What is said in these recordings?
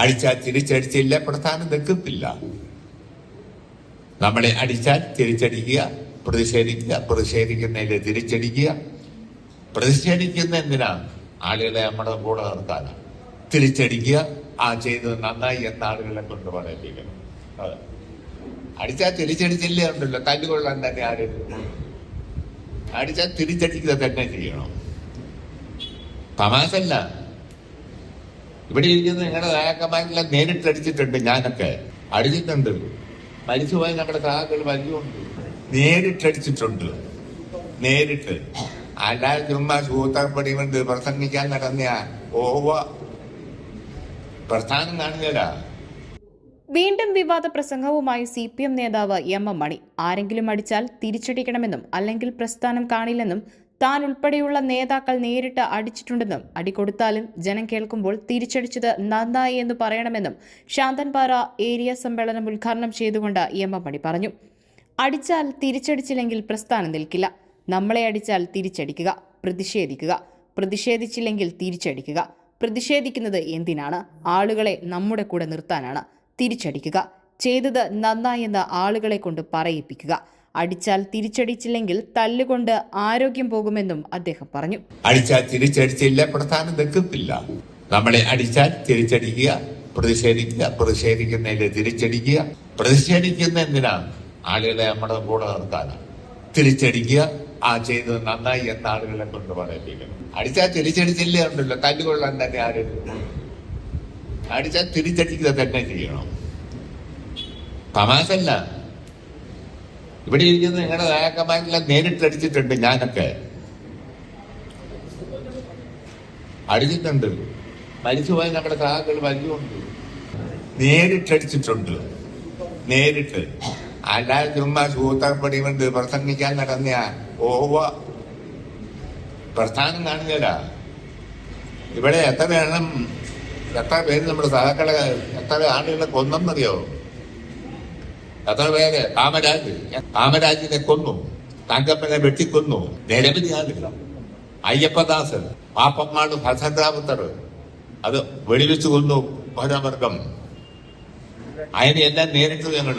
അടിച്ചാൽ തിരിച്ചടിച്ചില്ല പ്രസ്ഥാനം നിൽക്കത്തില്ല. നമ്മളെ അടിച്ചാൽ തിരിച്ചടിക്കുക പ്രതിഷേധിക്കുക പ്രതിഷേധിക്കുന്നതിൽ തിരിച്ചടിക്കുക. പ്രതിഷേധിക്കുന്ന എന്തിനാ ആളുകളെ നമ്മുടെ കൂടെ നിർത്താനാണ് തിരിച്ചടിക്കുക ആ ചെയ്തത് നന്നായി എന്ന ആളുകളെ കൊണ്ട് പറയിപ്പിക്കണം. അടിച്ചാൽ തിരിച്ചടിച്ചില്ലേ ഉണ്ടല്ലോ തല്ലുകൊള്ളാൻ തന്നെ ആരും. അടിച്ചാൽ തിരിച്ചടിക്കുക തന്നെ ചെയ്യണം. തമാശല്ല ഇവിടെ ഇരിക്കുന്ന നിങ്ങളുടെ നായകന്മാരെല്ലാം നേരിട്ട് അടിച്ചിട്ടുണ്ട് ഞാനൊക്കെ. അടിച്ചിട്ടുണ്ട്. മരിച്ചുപോയ നമ്മുടെ സഹാക്കൾ വലിയുണ്ട് നേരിട്ടടിച്ചിട്ടുണ്ട് നേരിട്ട്. അല്ലാതെ ചുമ്മാ സൂത്രപ്പടി കൊണ്ട് പ്രസംഗിക്കാൻ നടന്ന ഓവ. പ്രസ്ഥാനം കാണുകയില്ല വീണ്ടും വിവാദ പ്രസംഗവുമായി സി പി എം നേതാവ് എം എം മണി. ആരെങ്കിലും അടിച്ചാൽ തിരിച്ചടിക്കണമെന്നും അല്ലെങ്കിൽ പ്രസ്ഥാനം കാണില്ലെന്നും താൻ ഉൾപ്പെടെയുള്ള നേതാക്കൾ നേരിട്ട് അടിച്ചിട്ടുണ്ടെന്നും അടികൊടുത്താലും ജനം കേൾക്കുമ്പോൾ തിരിച്ചടിച്ചത് നന്നായി എന്ന് പറയണമെന്നും ശാന്തൻപാറ ഏരിയ സമ്മേളനം ഉദ്ഘാടനം ചെയ്തുകൊണ്ട് എം എം മണി പറഞ്ഞു. അടിച്ചാൽ തിരിച്ചടിച്ചില്ലെങ്കിൽ പ്രസ്ഥാനം നിൽക്കില്ല. നമ്മളെ അടിച്ചാൽ തിരിച്ചടിക്കുക പ്രതിഷേധിക്കുക. പ്രതിഷേധിച്ചില്ലെങ്കിൽ തിരിച്ചടിക്കുക. പ്രതിഷേധിക്കുന്നത് എന്തിനാണ്? ആളുകളെ നമ്മുടെ കൂടെ നിർത്താനാണ്. തിരിച്ചടിക്കുക. ചെയ്തത് നന്നായെന്ന് ആളുകളെ കൊണ്ട് പറയിപ്പിക്കുക. അടിച്ചാൽ തിരിച്ചടിച്ചില്ലെങ്കിൽ തല്ലുകൊണ്ട് ആരോഗ്യം പോകുമെന്നും അദ്ദേഹം പറഞ്ഞു. അടിച്ചാൽ തിരിച്ചടിച്ചില്ല പ്രധാനം നിൽക്കത്തില്ല. നമ്മളെ അടിച്ചാൽ തിരിച്ചടിക്കുക പ്രതിഷേധിക്കുക പ്രതിഷേധിക്കുന്നതിൽ തിരിച്ചടിക്കുക. പ്രതിഷേധിക്കുന്ന എന്തിനാണ്? ആളുകളെ നമ്മുടെ കൂടെ നിർത്താനാണ് തിരിച്ചടിക്കുക ആ ചെയ്തത് നന്നായി എന്ന ആളുകളെ കൊണ്ട് പറയിപ്പിക്കണം അടിച്ചാൽ തിരിച്ചടിച്ചില്ലേ ഉണ്ടല്ലോ തല്ലുകൊള്ളാൻ തന്നെ ആരും അടിച്ചാൽ തിരിച്ചടിക്കുക തന്നെ ചെയ്യണം. തമാശല്ല ഇവിടെ ഇരിക്കുന്ന നിങ്ങളുടെ നായകന്മാരെല്ലാം നേരിട്ട് അടിച്ചിട്ടുണ്ട് ഞാനൊക്കെ. അടിച്ചിട്ടുണ്ട്. മരിച്ചുപോയ നമ്മുടെ സഹാക്കൾ വലിയുണ്ട് നേരിട്ടടിച്ചിട്ടുണ്ട് നേരിട്ട്. അല്ലാതെ ചുമ്മാ സൂത്രപ്പടി കൊണ്ട് പ്രസംഗിക്കാൻ നടന്ന ഓവ. പ്രസ്ഥാനം കാണുകയില്ല ഇവിടെ എത്ര എണ്ണം എത്ര പേര് നമ്മുടെ സഹാക്കളെ എത്ര ആളുകളെ കൊന്നെന്നറിയോ എത്ര പേര് കാമരാജ് കാമരാജിനെ കൊന്നു തങ്കപ്പനെ വെട്ടിക്കൊന്നു നിരവധി ആളുകൾ അയ്യപ്പദാസൻ പാപ്പമ്മാട് ഭദ്രാപുത്തർ അത് വെടിവെച്ചു കൊന്നു പരവർഗം. അതിനെ എല്ലാം നേരിട്ടു ഞങ്ങൾ.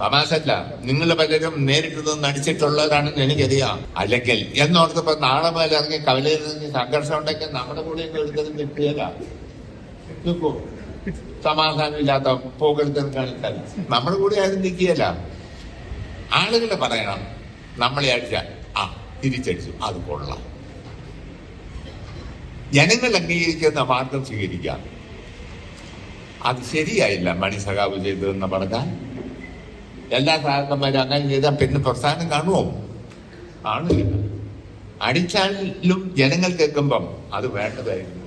തമാശല്ല നിങ്ങൾ പലരും നേരിട്ട് നിന്ന് അടിച്ചിട്ടുള്ളവരാണെന്ന് എനിക്കറിയാം. അല്ലെങ്കിൽ എന്നോർത്തപ്പോ നാളെ മുതൽ ഇറങ്ങി കവലയിൽ നിന്ന് സംഘർഷം ഉണ്ടെങ്കിൽ നമ്മുടെ കൂടെ എടുത്തത് കിട്ടിയതാ. സമാധാനമില്ലാത്ത പോകരുതെന്ന് കാണിച്ചാൽ നമ്മൾ കൂടെ ആരും നിൽക്കുകയല്ല. ആളുകൾ പറയണം. നമ്മളെ അടിച്ചാൽ ആ തിരിച്ചടിച്ചു. അത് കൊള്ളാം. ജനങ്ങൾ അംഗീകരിക്കുന്ന മാർഗം സ്വീകരിക്കാം. അത് ശരിയായില്ല മണി സഖാവ് ചെയ്തതെന്ന് പറഞ്ഞാൽ. എല്ലാ സഹാക്കന്മാരും അങ്ങനെ ചെയ്താൽ പിന്നെ പ്രസ്ഥാനം കാണുമോ? കാണില്ല അടിച്ചാലും ജനങ്ങൾ കേൾക്കുമ്പം അത് വേണ്ടതായിരുന്നു.